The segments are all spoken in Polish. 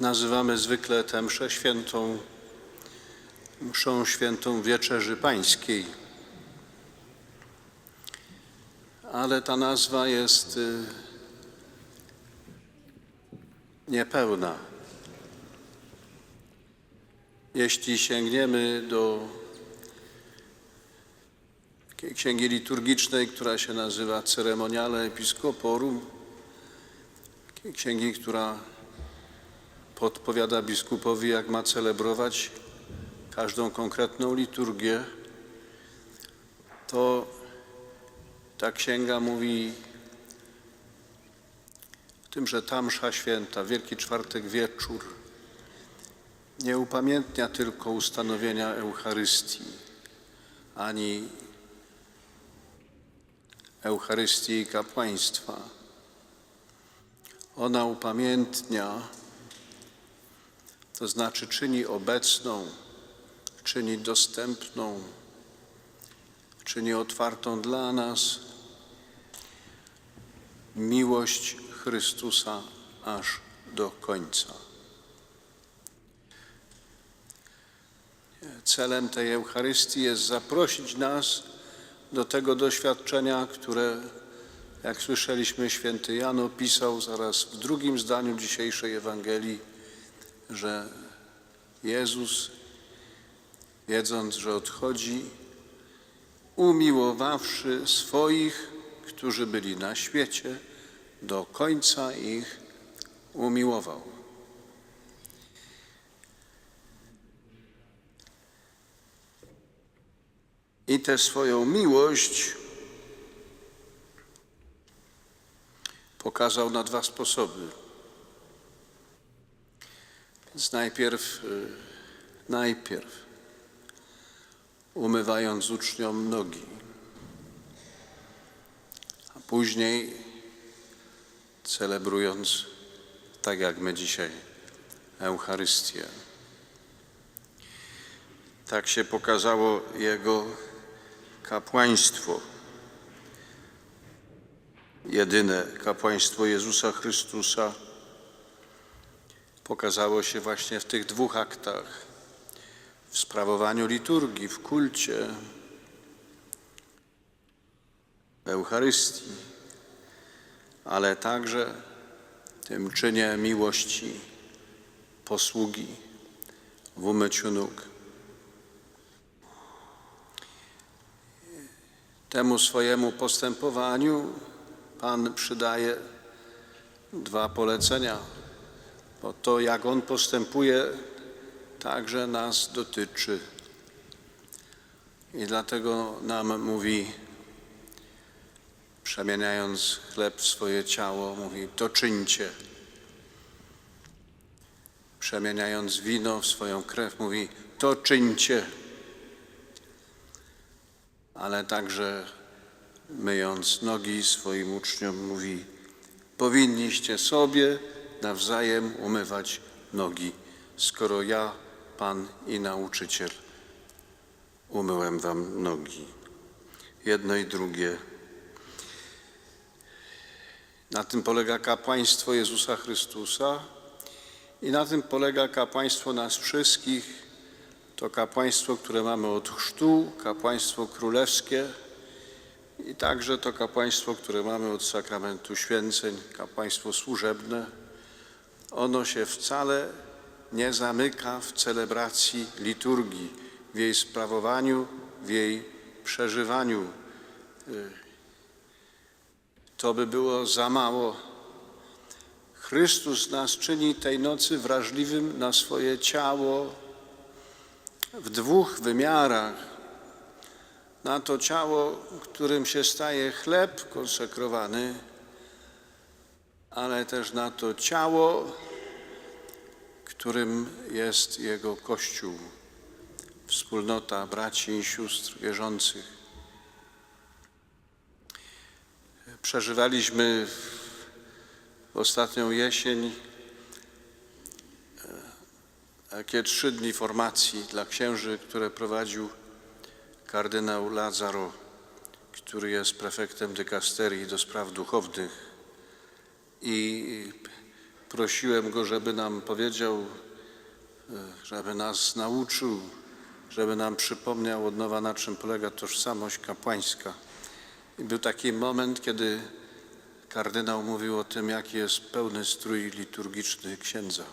nazywamy zwykle tę mszę świętą mszą świętą Wieczerzy Pańskiej. Ale ta nazwa jest y, niepełna. Jeśli sięgniemy do księgi liturgicznej, która się nazywa Ceremoniale Episcoporum, takiej księgi, która podpowiada biskupowi, jak ma celebrować każdą konkretną liturgię, to ta księga mówi o tym, że ta msza święta, Wielki Czwartek Wieczór, nie upamiętnia tylko ustanowienia Eucharystii, ani Eucharystii i kapłaństwa. Ona upamiętnia, to znaczy czyni obecną, czyni dostępną, czyni otwartą dla nas miłość Chrystusa aż do końca. Celem tej Eucharystii jest zaprosić nas do tego doświadczenia, które, jak słyszeliśmy, święty Jan opisał zaraz w drugim zdaniu dzisiejszej Ewangelii, że Jezus, wiedząc, że odchodzi, umiłowawszy swoich, którzy byli na świecie, do końca ich umiłował. I tę swoją miłość pokazał na dwa sposoby. Więc najpierw, y, najpierw umywając uczniom nogi, a później celebrując, tak jak my dzisiaj, Eucharystię. Tak się pokazało Jego kapłaństwo. Jedyne kapłaństwo Jezusa Chrystusa pokazało się właśnie w tych dwóch aktach. W sprawowaniu liturgii, w kulcie, w Eucharystii, ale także tym czynie miłości, posługi, w umyciu nóg. Temu swojemu postępowaniu Pan przydaje dwa polecenia, bo to, jak On postępuje, także nas dotyczy. I dlatego nam mówi, przemieniając chleb w swoje ciało, mówi: To czyńcie. Przemieniając wino w swoją krew, mówi: To czyńcie ale także myjąc nogi swoim uczniom, mówi: Powinniście sobie nawzajem umywać nogi, skoro ja, Pan i nauczyciel, umyłem wam nogi. Jedno i drugie. Na tym polega kapłaństwo Jezusa Chrystusa i na tym polega kapłaństwo nas wszystkich to kapłaństwo, które mamy od chrztu, kapłaństwo królewskie i także to kapłaństwo, które mamy od sakramentu święceń, kapłaństwo służebne. Ono się wcale nie zamyka w celebracji liturgii, w jej sprawowaniu, w jej przeżywaniu. To by było za mało. Chrystus nas czyni tej nocy wrażliwym na swoje ciało, w dwóch wymiarach. Na to ciało, którym się staje chleb konsekrowany, ale też na to ciało, którym jest Jego Kościół, wspólnota braci i sióstr wierzących. Przeżywaliśmy w ostatnią jesień takie trzy dni formacji dla księży, które prowadził kardynał Lazaro, który jest prefektem dykasterii do spraw duchownych. I prosiłem go, żeby nam powiedział, e, żeby nas nauczył, żeby nam przypomniał od nowa, na czym polega tożsamość kapłańska. I był taki moment, kiedy kardynał mówił o tym, jaki jest pełny strój liturgiczny księdza.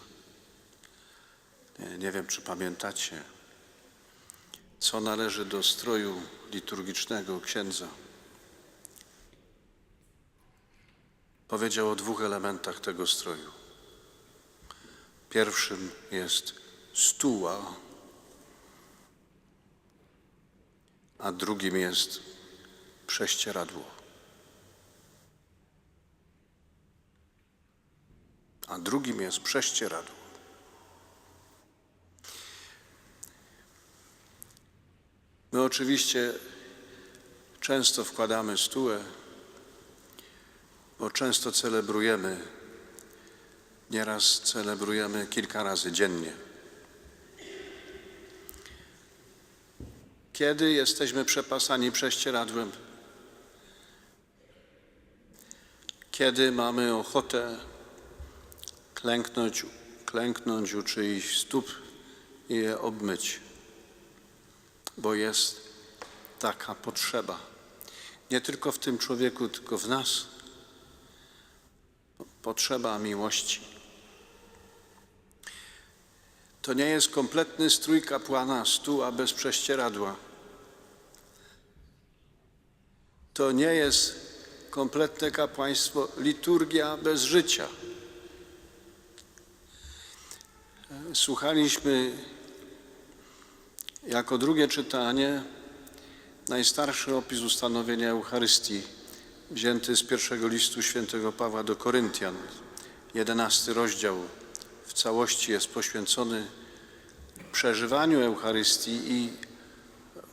Nie, nie wiem, czy pamiętacie, co należy do stroju liturgicznego księdza. Powiedział o dwóch elementach tego stroju. Pierwszym jest stuła, a drugim jest prześcieradło. A drugim jest prześcieradło. My oczywiście często wkładamy stułę, bo często celebrujemy, nieraz celebrujemy kilka razy dziennie. Kiedy jesteśmy przepasani prześcieradłem? Kiedy mamy ochotę klęknąć, klęknąć u czyichś stóp i je obmyć, bo jest taka potrzeba. Nie tylko w tym człowieku, tylko w nas. Potrzeba miłości. To nie jest kompletny strój kapłana, stuła bez prześcieradła. To nie jest kompletne kapłaństwo, liturgia bez życia. Słuchaliśmy jako drugie czytanie najstarszy opis ustanowienia Eucharystii, wzięty z pierwszego listu świętego Pawła do Koryntian. Jedenasty rozdział w całości jest poświęcony przeżywaniu Eucharystii i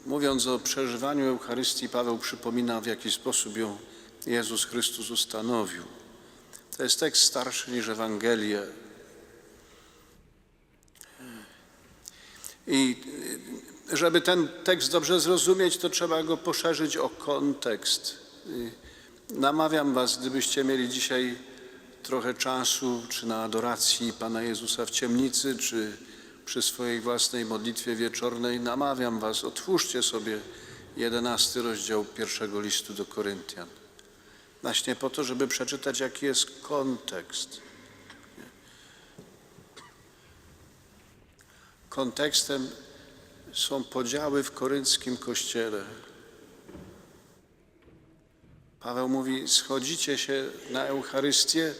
mówiąc o przeżywaniu Eucharystii, Paweł przypomina, w jaki sposób ją Jezus Chrystus ustanowił. To jest tekst starszy niż Ewangelie. I żeby ten tekst dobrze zrozumieć, to trzeba go poszerzyć o kontekst. Namawiam Was, gdybyście mieli dzisiaj trochę czasu, czy na adoracji Pana Jezusa w ciemnicy, czy przy swojej własnej modlitwie wieczornej, namawiam Was, otwórzcie sobie jedenasty rozdział pierwszego listu do Koryntian. Właśnie po to, żeby przeczytać, jaki jest kontekst. Kontekstem są podziały w korynckim kościele. Paweł mówi: schodzicie się na Eucharystię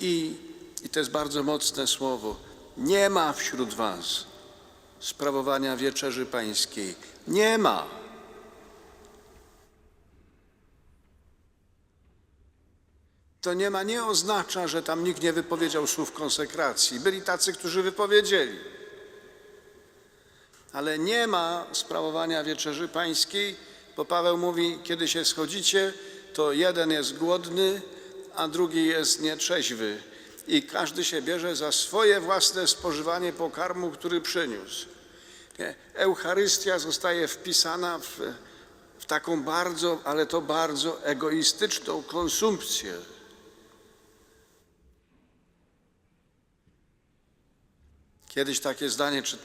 i, i to jest bardzo mocne słowo, nie ma wśród Was sprawowania wieczerzy pańskiej. Nie ma. To nie ma nie oznacza, że tam nikt nie wypowiedział słów konsekracji. Byli tacy, którzy wypowiedzieli. Ale nie ma sprawowania wieczerzy pańskiej, bo Paweł mówi, kiedy się schodzicie, to jeden jest głodny, a drugi jest nietrzeźwy. I każdy się bierze za swoje własne spożywanie pokarmu, który przyniósł. Eucharystia zostaje wpisana w, w taką bardzo, ale to bardzo egoistyczną konsumpcję. Kiedyś takie zdanie czy,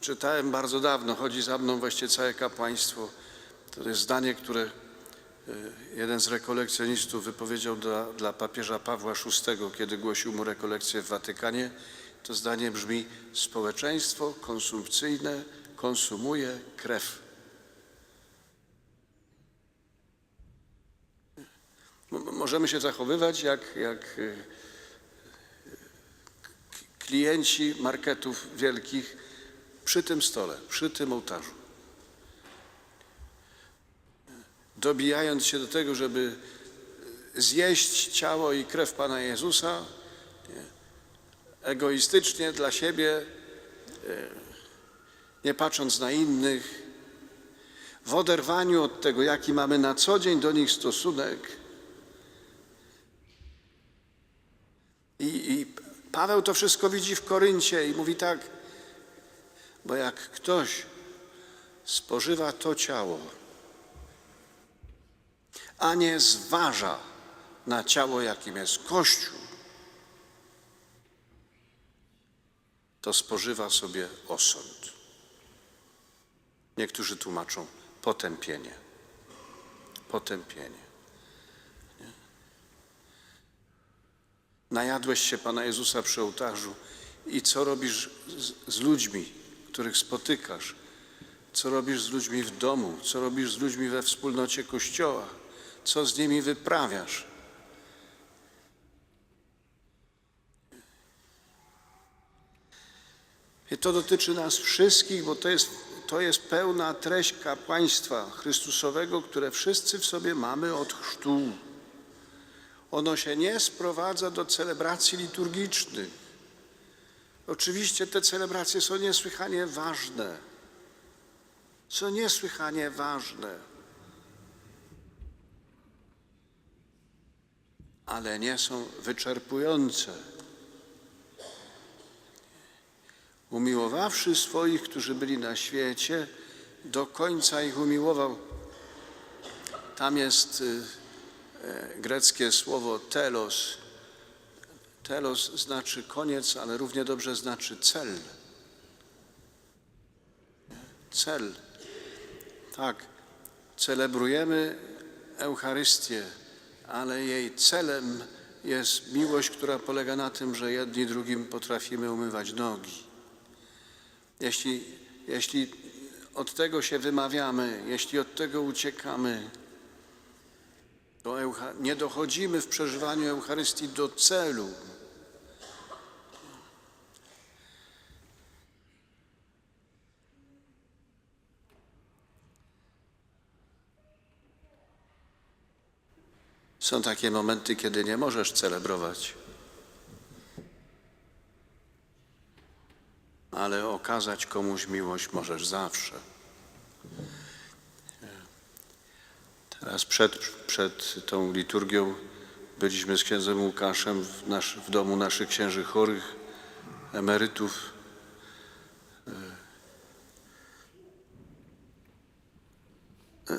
czytałem bardzo dawno, chodzi za mną właściwie całe kapłaństwo. To jest zdanie, które jeden z rekolekcjonistów wypowiedział dla, dla papieża Pawła VI, kiedy głosił mu rekolekcję w Watykanie. To zdanie brzmi: Społeczeństwo konsumpcyjne konsumuje krew. Możemy się zachowywać jak, jak e, klienci marketów wielkich przy tym stole, przy tym ołtarzu. Dobijając się do tego, żeby zjeść ciało i krew Pana Jezusa, nie, egoistycznie dla siebie, e, nie patrząc na innych, w oderwaniu od tego, jaki mamy na co dzień do nich stosunek. I, I Paweł to wszystko widzi w Koryncie i mówi tak, bo jak ktoś spożywa to ciało, a nie zważa na ciało, jakim jest Kościół, to spożywa sobie osąd. Niektórzy tłumaczą potępienie. Potępienie. Nie? Najadłeś się Pana Jezusa przy ołtarzu i co robisz z, z ludźmi, których spotykasz? Co robisz z ludźmi w domu? Co robisz z ludźmi we wspólnocie Kościoła? Co z nimi wyprawiasz? I to dotyczy nas wszystkich, bo to jest, to jest pełna treść kapłaństwa Chrystusowego, które wszyscy w sobie mamy od chrztu. Ono się nie sprowadza do celebracji liturgicznych. Oczywiście te celebracje są niesłychanie ważne. Są niesłychanie ważne. Ale nie są wyczerpujące. umiłowawszy swoich, którzy byli na świecie, do końca ich umiłował. Tam jest y, e, greckie słowo telos. Telos znaczy koniec, ale równie dobrze znaczy cel. Cel. Tak, celebrujemy Eucharystię, ale jej celem jest miłość, która polega na tym, że jedni drugim potrafimy umywać nogi. Jeśli, jeśli od tego się wymawiamy, jeśli od tego uciekamy, to nie dochodzimy w przeżywaniu Eucharystii do celu. Są takie momenty, kiedy nie możesz celebrować. ale okazać komuś miłość możesz zawsze. Teraz przed, przed tą liturgią byliśmy z księdzem Łukaszem w, nasz, w domu naszych księży chorych, emerytów.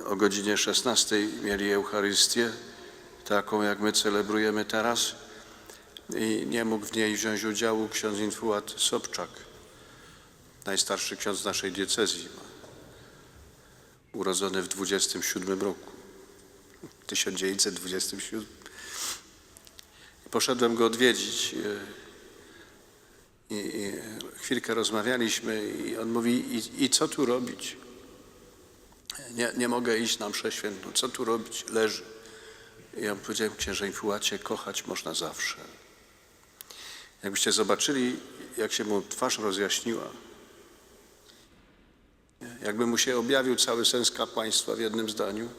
O godzinie 16 mieli Eucharystię, taką jak my celebrujemy teraz i nie mógł w niej wziąć udziału ksiądz Infuat Sobczak najstarszy ksiądz naszej diecezji, urodzony w 27 roku, 1927. Poszedłem go odwiedzić i, i chwilkę rozmawialiśmy i on mówi, i, i co tu robić? Nie, nie mogę iść na mszę świętą, co tu robić? Leży. Ja powiedziałem, Infułacie, kochać można zawsze. Jakbyście zobaczyli, jak się mu twarz rozjaśniła, jakby mu się objawił cały sens kapłaństwa w jednym zdaniu.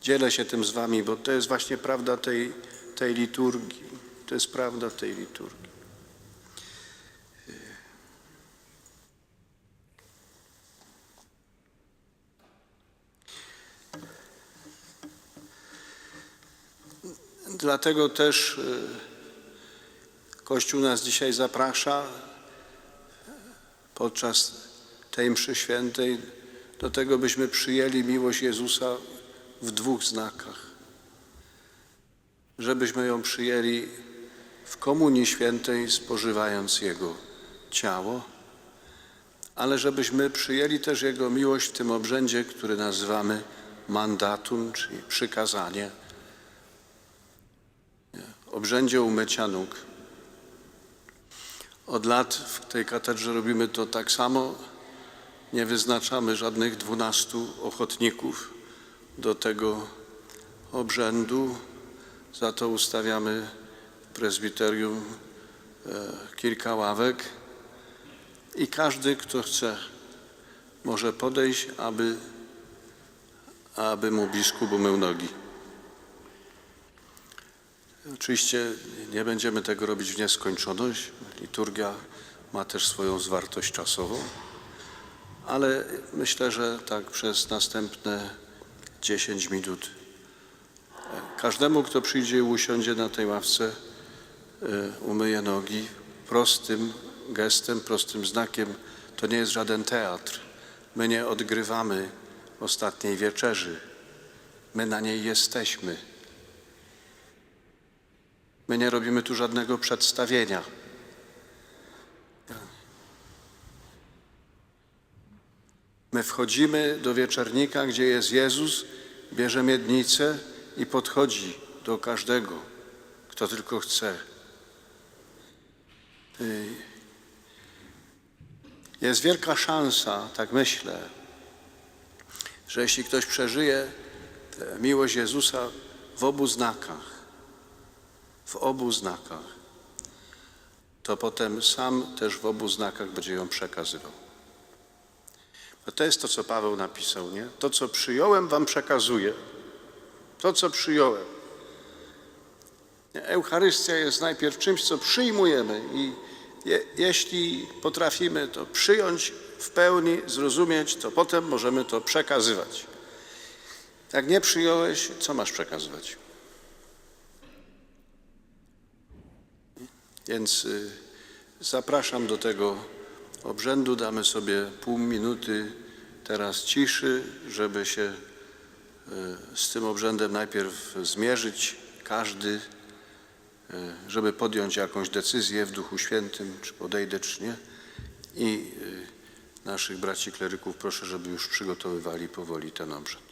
Dzielę się tym z wami, bo to jest właśnie prawda tej, tej liturgii. To jest prawda tej liturgii. Dlatego też y, Kościół nas dzisiaj zaprasza podczas tej mszy świętej do tego, byśmy przyjęli miłość Jezusa w dwóch znakach. Żebyśmy ją przyjęli w Komunii Świętej, spożywając Jego ciało, ale żebyśmy przyjęli też Jego miłość w tym obrzędzie, który nazywamy mandatum, czyli przykazanie, obrzędzie umycia nóg. Od lat w tej katedrze robimy to tak samo. Nie wyznaczamy żadnych dwunastu ochotników do tego obrzędu. Za to ustawiamy w prezbiterium e, kilka ławek i każdy, kto chce, może podejść, aby, aby mu biskup umył nogi. Oczywiście nie będziemy tego robić w nieskończoność. Liturgia ma też swoją zwartość czasową, ale myślę, że tak przez następne 10 minut każdemu, kto przyjdzie i usiądzie na tej ławce, e, umyje nogi prostym gestem, prostym znakiem. To nie jest żaden teatr. My nie odgrywamy ostatniej wieczerzy. My na niej jesteśmy. My nie robimy tu żadnego przedstawienia. My wchodzimy do wieczernika, gdzie jest Jezus, bierze miednicę i podchodzi do każdego, kto tylko chce. Y, Jest wielka szansa, tak myślę, że jeśli ktoś przeżyje miłość Jezusa w obu znakach, w obu znakach, to potem sam też w obu znakach będzie ją przekazywał. Bo to jest to, co Paweł napisał, nie? To, co przyjąłem, wam przekazuję. To, co przyjąłem. Eucharystia jest najpierw czymś, co przyjmujemy i je, jeśli potrafimy to przyjąć w pełni, zrozumieć, to potem możemy to przekazywać. Jak nie przyjąłeś, co masz przekazywać? Więc y, zapraszam do tego obrzędu. Damy sobie pół minuty teraz ciszy, żeby się y, z tym obrzędem najpierw zmierzyć, każdy, y, żeby podjąć jakąś decyzję w Duchu Świętym, czy podejdę, czy nie. I naszych braci kleryków proszę, żeby już przygotowywali powoli ten obrzęd.